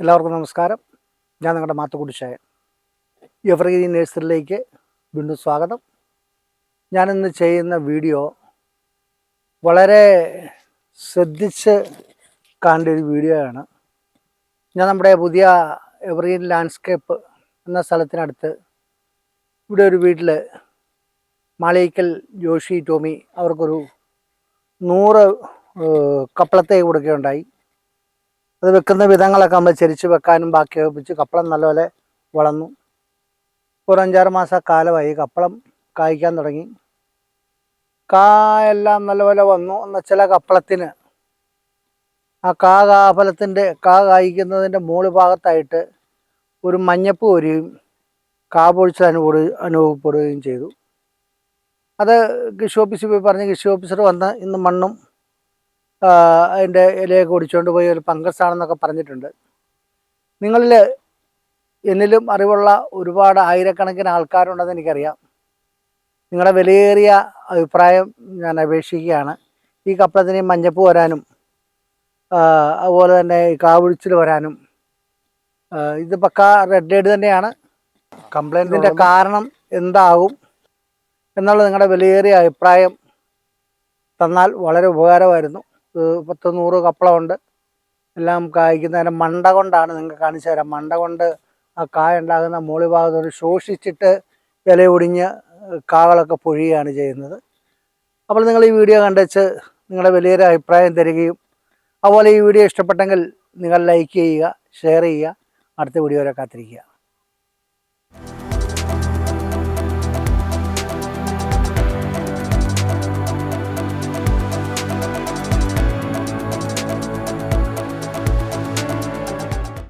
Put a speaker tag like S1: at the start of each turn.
S1: എല്ലാവർക്കും നമസ്കാരം. ഞാൻ നിങ്ങളുടെ മാത്തുക്കുടിച്ചായ എവർഗ്രീൻ നേഴ്സറിയിലേക്ക് വീണ്ടും സ്വാഗതം. ഞാനിന്ന് ചെയ്യുന്ന വീഡിയോ വളരെ ശ്രദ്ധിച്ച് കാണേണ്ട ഒരു വീഡിയോ ആണ്. ഞാൻ നമ്മുടെ പുതിയ എവർഗ്രീൻ ലാൻഡ്സ്കേപ്പ് എന്ന സ്ഥലത്തിനടുത്ത് ഇവിടെ ഒരു വീട്ടിൽ മാളിക്കൽ ജോഷി ടോമി അവർക്കൊരു നൂറ് കപ്പളത്തേക്ക് കപ്പളത്തെ കൊടുക്കുകയുണ്ടായി. അത് വെക്കുന്ന വിധങ്ങളൊക്കെ നമ്മൾ ചരിച്ച് വെക്കാനും ബാക്കി വെപ്പിച്ച് കപ്പളം നല്ലപോലെ വളർന്നു. ഒരു അഞ്ചാറ് മാസം കാലമായി കപ്പളം കായ്ക്കാൻ തുടങ്ങി. കായെല്ലാം നല്ലപോലെ വന്നു. എന്ന് ചില കപ്പളത്തിന് ആ കാ കാഫലത്തിന്റെ കാ കായ്ക്കുന്നതിന്റെ മുകൾ ഭാഗത്തായിട്ട് ഒരു മഞ്ഞപ്പ് വരികയും കാ പൊഴിച്ചത് അനുഭവ അനുഭവപ്പെടുകയും ചെയ്തു. അത് കൃഷി ഓഫീസിൽ പോയി പറഞ്ഞ് കൃഷി ഓഫീസർ വന്ന് ഇന്ന് മണ്ണും അതിന്റെ ഇലയൊക്കെ ഒടിച്ചുകൊണ്ട് പോയി ഒരു ഫംഗസ് ആണെന്നൊക്കെ പറഞ്ഞിട്ടുണ്ട്. നിങ്ങളിൽ എന്നിലും അറിവുള്ള ഒരുപാട് ആയിരക്കണക്കിന് ആൾക്കാരുണ്ടെന്ന് എനിക്കറിയാം. നിങ്ങളുടെ വിലയേറിയ അഭിപ്രായം ഞാൻ അപേക്ഷിക്കുകയാണ്. ഈ കപ്പളത്തിന് മഞ്ഞപ്പ് വരാനും അതുപോലെ തന്നെ ഈ കാവുഴിച്ചിൽ വരാനും ഇത് പക്ക റെഡ് ഡേഡ് തന്നെയാണ്. കംപ്ലൈന്റിന്റെ കാരണം എന്താകും എന്നുള്ള നിങ്ങളുടെ വിലയേറിയ അഭിപ്രായം തന്നാൽ വളരെ ഉപകാരമായിരുന്നു. പത്ത് നൂറ് കപ്പളമുണ്ട്. എല്ലാം കായ്ക്കുന്നതിന് മണ്ട കൊണ്ടാണ് നിങ്ങൾക്ക് കാണിച്ചു തരാം. മണ്ട കൊണ്ട് ആ കായ ഉണ്ടാകുന്ന മോളി ഭാഗത്തോട് ശോഷിച്ചിട്ട് ഇല ഒടിഞ്ഞ് കാകളൊക്കെ പൊഴിയുകയാണ് ചെയ്യുന്നത്. അപ്പോൾ നിങ്ങൾ ഈ വീഡിയോ കണ്ടുവച്ച് നിങ്ങളുടെ വലിയൊരു അഭിപ്രായം തരികയും അതുപോലെ ഈ വീഡിയോ ഇഷ്ടപ്പെട്ടെങ്കിൽ നിങ്ങൾ ലൈക്ക് ചെയ്യുക ഷെയർ ചെയ്യുക. അടുത്ത വീഡിയോ വരെ കാത്തിരിക്കുക.